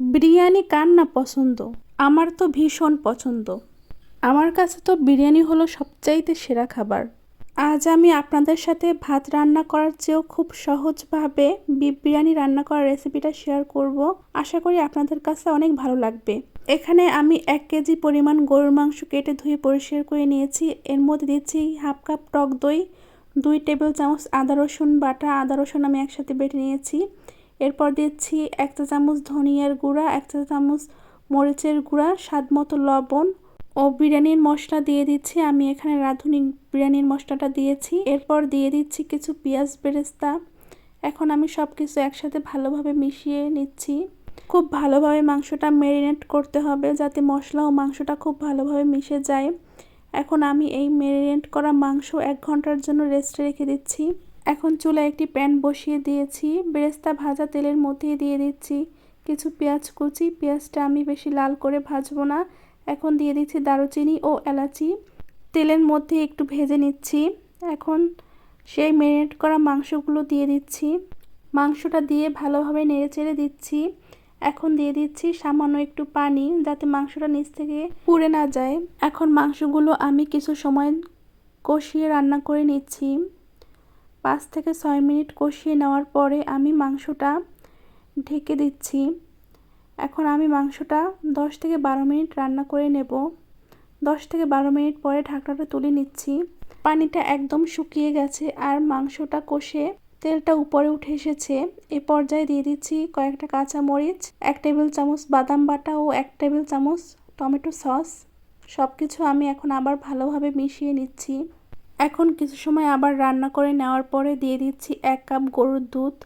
বিরিয়ানি কার না পছন্দ? আমার তো ভীষণ পছন্দ। আমার কাছে তো বিরিয়ানি হলো সবচাইতে সেরা খাবার। আজ আমি আপনাদের সাথে ভাত রান্না করার চেয়েও খুব সহজভাবে বিরিয়ানি রান্না করার রেসিপিটা শেয়ার করব। আশা করি আপনাদের কাছে অনেক ভালো লাগবে। এখানে আমি এক কেজি পরিমাণ গরুর মাংস কেটে ধুয়ে পরিষ্কার করে নিয়েছি। এর মধ্যে দিচ্ছি হাফ কাপ টক দই, দুই টেবিল চামচ আদা রসুন বাটা। আদা রসুন আমি একসাথে বেটে নিয়েছি। এরপর দিচ্ছি এক চা চামচ ধনিয়ার গুঁড়া এক চা চামচ মরিচের গুঁড়া, স্বাদ মতো লবণ ও বিরিয়ানির মশলা দিয়ে দিচ্ছি। আমি এখানে রাঁধুনি বিরিয়ানির মশলাটা দিয়েছি। এরপর দিয়ে দিচ্ছি কিছু পেঁয়াজ বেরেস্তা। এখন আমি সব কিছু একসাথে ভালোভাবে মিশিয়ে নিচ্ছি। খুব ভালোভাবে মাংসটা ম্যারিনেট করতে হবে যাতে মশলা ও মাংসটা খুব ভালোভাবে মিশে যায়। এখন আমি এই ম্যারিনেট করা মাংস এক ঘণ্টার জন্য রেস্টে রেখে দিচ্ছি। এখন চুলায় একটি প্যান বসিয়ে দিয়েছি। বেরেস্তা ভাজা তেলের মধ্যে দিয়ে দিচ্ছি। কিছু পেঁয়াজ কুচি, পেঁয়াজটা আমি বেশি লাল করে ভাজবো না। এখন দিয়ে দিচ্ছি দারুচিনি ও এলাচি। তেলের মধ্যে একটু ভেজে নিচ্ছি। এখন সেই ম্যারিনেট করা মাংসগুলো দিয়ে দিচ্ছি। মাংসটা দিয়ে ভালোভাবে নেড়ে চেড়ে দিচ্ছি। এখন দিয়ে দিচ্ছি সামান্য একটু পানি যাতে মাংসটা নিচ থেকে পুড়ে না যায়। এখন মাংসগুলো আমি কিছু সময় কষিয়ে রান্না করে নিচ্ছি। পাঁচ থেকে ছয় মিনিট কষিয়ে নেওয়ার পরে আমি মাংসটা ঢেকে দিচ্ছি। এখন আমি মাংসটা দশ থেকে বারো মিনিট রান্না করে নেব। দশ থেকে বারো মিনিট পরে ঢাকনাটা তুলে নিচ্ছি। পানিটা একদম শুকিয়ে গেছে আর মাংসটা কষে তেলটা উপরে উঠে এসেছে। এ পর্যায়ে দিয়ে দিচ্ছি কয়েকটা কাঁচা মরিচ এক টেবিল চামচ বাদাম বাটা ও এক টেবিল চামচ টমেটো সস। সব কিছু আমি এখন আবার ভালোভাবে মিশিয়ে নিচ্ছি। এখন কিছু সময় আবার রান্না করে নেওয়ার পরে দিয়ে দিচ্ছি এক কাপ গরুর দুধ।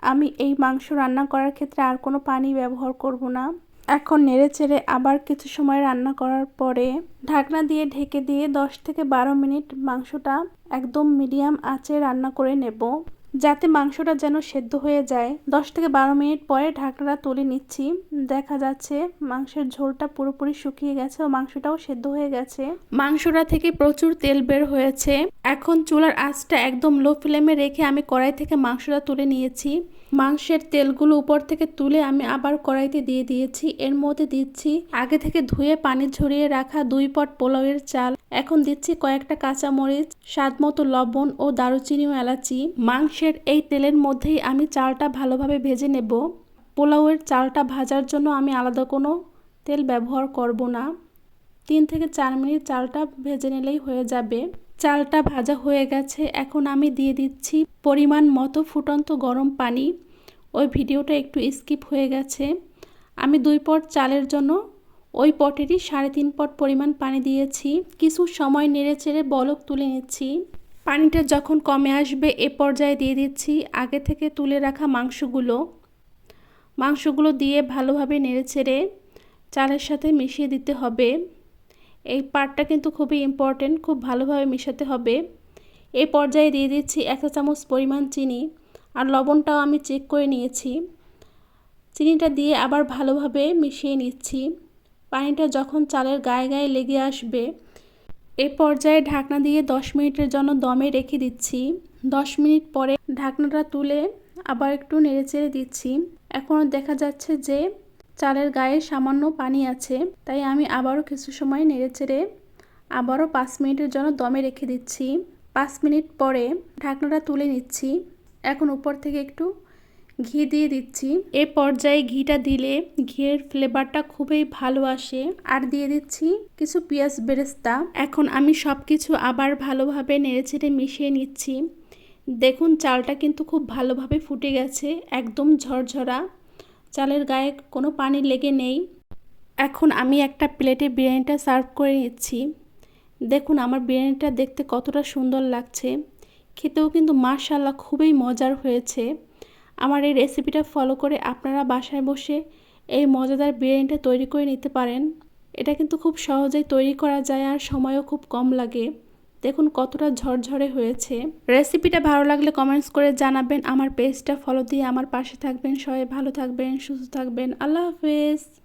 আমি এই মাংস রান্না করার ক্ষেত্রে আর কোনো পানি ব্যবহার করব না। এখন নেড়ে চেড়ে আবার কিছু সময় রান্না করার পরে ঢাকনা দিয়ে ঢেকে দিয়ে দশ থেকে বারো মিনিট মাংসটা একদম মিডিয়াম আঁচে রান্না করে নেব। যাতে মাংসটা যেন সেদ্ধ হয়ে যায়। দশ থেকে বারো মিনিট পরে ঢাকনাটা তুলে নিচ্ছি। দেখা যাচ্ছে মাংসের ঝোলটা পুরোপুরি শুকিয়ে গেছে ও মাংসটাও সেদ্ধ হয়ে গেছে। মাংসটা থেকে প্রচুর তেল বের হয়েছে। এখন চুলার আঁচটা একদম লো ফ্লেমে রেখে আমি কড়াই থেকে মাংসটা তুলে নিয়েছি। মাংসের তেলগুলো উপর থেকে তুলে আমি আবার কড়াইতে দিয়ে দিয়েছি। এর মধ্যে দিচ্ছি আগে থেকে ধুয়ে পানি ঝরিয়ে রাখা দুই পট পোলাওয়ের চাল। এখন দিচ্ছি কয়েকটা কাঁচা মরিচ স্বাদ মতো লবণ ও দারুচিনি ও এলাচি। মাংসের এই তেলের মধ্যেই আমি চালটা ভালোভাবে ভেজে নেব। পোলাওয়ের চালটা ভাজার জন্য আমি আলাদা কোনো তেল ব্যবহার করব না। তিন থেকে চার মিনিট চালটা ভেজে নিলেই হয়ে যাবে। চালটা ভাজা হয়ে গেছে। এখন আমি দিয়ে দিচ্ছি পরিমাণ মতো ফুটন্ত গরম পানি। ওই ভিডিওটা একটু স্কিপ হয়ে গেছে। আমি দুই পট চালের জন্য ওই পটেরই সাড়ে তিন পট পরিমাণ পানি দিয়েছি। কিছু সময় নেড়ে চেড়ে বলক তুলে নিচ্ছি। পানিটা যখন কমে আসবে এ পর্যায়ে দিয়ে দিচ্ছি আগে থেকে তুলে রাখা মাংসগুলো। মাংসগুলো দিয়ে ভালোভাবে নেড়ে চেড়ে চালের সাথে মিশিয়ে দিতে হবে। এই পার্টটা কিন্তু খুবই ইম্পর্টেন্ট খুব ভালোভাবে মিশাতে হবে। এই পর্যায়ে দিয়ে দিচ্ছি এক চামচ পরিমাণ চিনি। আর লবণটাও আমি চেক করে নিয়েছি। চিনিটা দিয়ে আবার ভালোভাবে মিশিয়ে নিচ্ছি। পানিটা যখন চালের গায়ে গায়ে লেগে আসবে, এ পর্যায়ে ঢাকনা দিয়ে দশ মিনিটের জন্য দমে রেখে দিচ্ছি। দশ মিনিট পরে ঢাকনাটা তুলে আবার একটু নেড়েচেড়ে দিচ্ছি। এখনও দেখা যাচ্ছে যে চালের গায়ে সামান্য পানি আছে, তাই আমি আবারও কিছু সময় নেড়েচেড়ে আবারও পাঁচ মিনিটের জন্য দমে রেখে দিচ্ছি। পাঁচ মিনিট পরে ঢাকনাটা তুলে নিচ্ছি। এখন উপর থেকে একটু ঘি দিয়ে দিচ্ছি। এ পর্যায়ে ঘিটা দিলে ঘিয়ের ফ্লেভারটা খুবই ভালো আসে। আর দিয়ে দিচ্ছি কিছু পেঁয়াজ বেরেস্তা। এখন আমি সব কিছু আবার ভালোভাবে নেড়েচেড়ে মিশিয়ে নিচ্ছি। দেখুন, চালটা কিন্তু খুব ভালোভাবে ফুটে গেছে, একদম ঝরঝরা। চালের গায়ে কোনো পানি লেগে নেই। এখন আমি একটা প্লেটে বিরিয়ানিটা সার্ভ করে নিচ্ছি। দেখুন, আমার বিরিয়ানিটা দেখতে কতটা সুন্দর লাগছে। খেতেও কিন্তু মাশাল্লাহ খুবই মজার হয়েছে। আমার এই রেসিপিটা ফলো করে আপনারা বাসায় বসে এই মজাদার বিরিয়ানিটা তৈরি করে নিতে পারেন। এটা কিন্তু খুব সহজেই তৈরি করা যায় আর সময়ও খুব কম লাগে। দেখুন কতটা ঝরঝরে হয়েছে। রেসিপিটা ভালো লাগলে কমেন্টস করে জানাবেন। আমার পেজটা ফলো দিয়ে আমার পাশে থাকবেন। সবাই ভালো থাকবেন, সুস্থ থাকবেন। আল্লাহ হাফেজ।